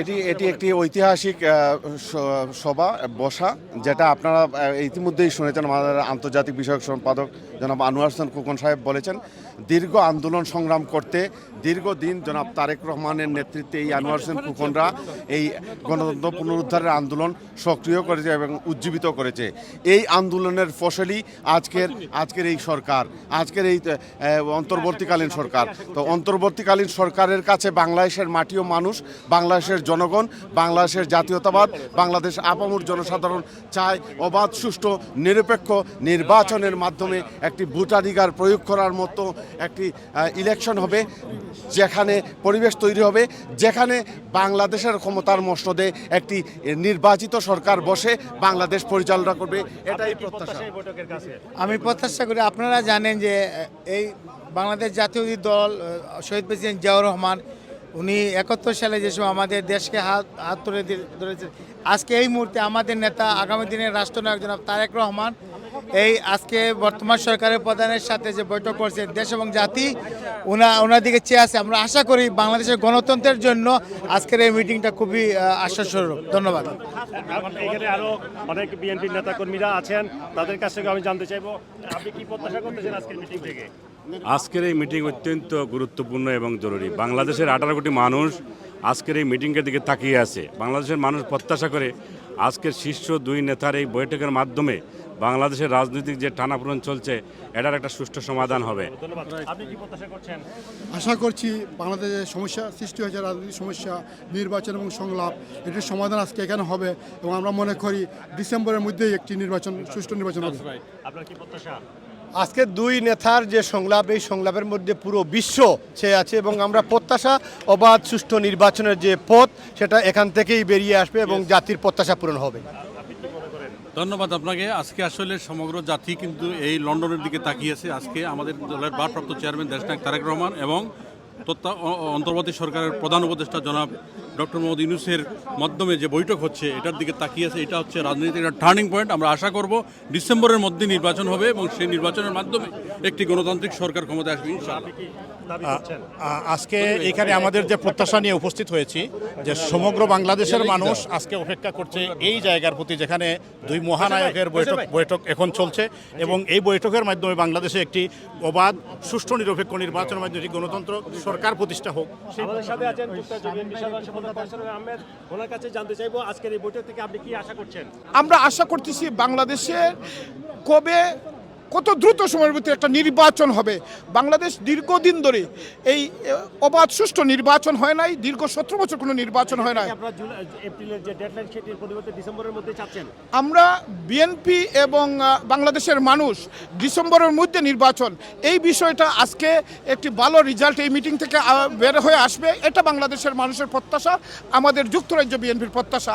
এটি এটি একটি ঐতিহাসিক সভা, বসা, যেটা আপনারা ইতিমধ্যেই শুনেছেন আমাদের আন্তর্জাতিক বিষয়ক সম্পাদক জনাব আনোয়ার হোসেন খোকন সাহেব বলেছেন, দীর্ঘ আন্দোলন সংগ্রাম করতে, দীর্ঘদিন জনাব তারেক রহমানের নেতৃত্বে এই আনোয়ার হোসেন খোকনরা এই গণতন্ত্র পুনরুদ্ধারের আন্দোলন সক্রিয় করেছে এবং উজ্জীবিত করেছে। এই আন্দোলনের ফসলই আজকের আজকের এই সরকার, আজকের এই অন্তর্বর্তীকালীন সরকার। তো অন্তর্বর্তীকালীন সরকারের কাছে বাংলাদেশের মাটি ও মানুষ বাংলাদেশের জনগণ বাংলাদেশের জাতীয়তাবাদ বাংলাদেশ আপামুর জনসাধারণ চায় অবাধ সুষ্ঠু নিরপেক্ষ নির্বাচনের মাধ্যমে একটি ভোটাধিকার প্রয়োগ করার মতো একটি ইলেকশন হবে যেখানে পরিবেশ তৈরি হবে যেখানে বাংলাদেশের ক্ষমতার মসনদে একটি নির্বাচিত সরকার বসে বাংলাদেশ পরিচালনা করবে এটাই প্রত্যাশা। আমি প্রত্যাশা করি আপনারা জানেন যে এই বাংলাদেশ জাতীয় দল শহীদ প্রেসিডেন্ট জিয়াউর রহমান উনি একাত্তর সালে যে সময় আমাদের দেশকে হাত হাত তুলে ধরেছে আজকে এই মুহূর্তে আমাদের নেতা আগামী দিনের রাষ্ট্রনায়ক জনাব তারেক রহমান এই আজকে বর্তমান সরকারের প্রধানের সাথে যে বৈঠক করছে দেশ এবং জাতি ওনা ওনার দিকে চেয়ে আছে। আমরা আশা করি বাংলাদেশের গণতন্ত্রের জন্য আজকের এই মিটিংটা খুবই আহ, আশ্বাসস্বরূপ। ধন্যবাদ। এখানে আরও অনেক বিএনপির নেতা কর্মীরা আছেন তাদের কাছ থেকে আমি জানতে চাইব আপনি কি প্রত্যাশা করতেছেন আজকের মিটিং থেকে? আজকের এই মিটিং অত্যন্ত গুরুত্বপূর্ণ এবং জরুরি। বাংলাদেশের আঠারো কোটি মানুষ আজকের এই মিটিংয়ের দিকে তাকিয়ে আছে। বাংলাদেশের মানুষ প্রত্যাশা করে আজকের শীর্ষ দুই নেতার এই বৈঠকের মাধ্যমে বাংলাদেশের রাজনৈতিক যে টানাপোড়েন চলছে এটার একটা সুষ্ঠু সমাধান হবে। ধন্যবাদ। আপনি কি প্রত্যাশা করছেন? আশা করছি বাংলাদেশের সমস্যা সৃষ্টি হয়েছে রাজনৈতিক সমস্যা নির্বাচন এবং সংলাপ এটির সমাধান আজকে এখানে হবে এবং আমরা মনে করি ডিসেম্বরের মধ্যেই একটি নির্বাচন সুষ্ঠু নির্বাচন হবে। আপনার কি প্রত্যাশা? আজকে দুই নেতার যে সংলাপ এই সংলাপের মধ্যে পুরো বিশ্ব চেয়ে আছে এবং আমরা প্রত্যাশা অবাধ সুষ্ঠু নির্বাচনের যে পথ সেটা এখান থেকেই বেরিয়ে আসবে এবং জাতির প্রত্যাশা পূরণ হবে। ধন্যবাদ আপনাকে। আজকে আসলে সমগ্র জাতি কিন্তু এই লন্ডনের দিকে তাকিয়েছে। আজকে আমাদের দলের ভারপ্রাপ্ত চেয়ারম্যান দেশনায়ক তারেক রহমান এবং অ- অন্তর্বর্তী সরকারের প্রধান উপদেষ্টা জনাব ডক্টর মোহাম্মদ ইউনুসের মাধ্যমে যে বৈঠক হচ্ছে এটার দিকে তাকিয়েছে এটা হচ্ছে রাজনীতির একটা টার্নিং পয়েন্ট আমরা আশা করব ডিসেম্বরের মধ্যে নির্বাচন হবে এবং সেই নির্বাচনের মাধ্যমে একটি গণতান্ত্রিক সরকার ক্ষমতায় আসবে ইনশাআল্লাহ। দাবি করছেন? আ- আজকে এখানে আমাদের যে প্রত্যাশা নিয়ে উপস্থিত হয়েছি যে সমগ্র বাংলাদেশের মানুষ আজকে অপেক্ষা করছে এই জায়গার প্রতি যেখানে দুই মহানায়কের বৈঠক বৈঠক এখন চলছে এবং এই বৈঠকের মাধ্যমে বাংলাদেশে একটি অবাধ সুষ্ঠু নিরপেক্ষ নির্বাচনের মাধ্যমে একটি গণতন্ত্র সরকার প্রতিষ্ঠা হোক। ওনার কাছে জানতে চাইব আজকের থেকে আপনি কি আশা করছেন? আমরা আশা করতেছি বাংলাদেশের কবে কত দ্রুত সময়ের ভিতরে একটা নির্বাচন হবে। বাংলাদেশ দীর্ঘদিন ধরে এই অবাধ সুষ্ঠু নির্বাচন হয় নাই দীর্ঘ সতেরো বছর কোনো নির্বাচন হয় নাই। আমরা বিএনপি এবং বাংলাদেশের মানুষ ডিসেম্বরের মধ্যে নির্বাচন এই বিষয়টা আজকে একটি ভালো রেজাল্ট এই মিটিং থেকে বের হয়ে আসবে। এটা বাংলাদেশের মানুষের প্রত্যাশা আমাদের যুক্তরাজ্য বিএনপির প্রত্যাশা।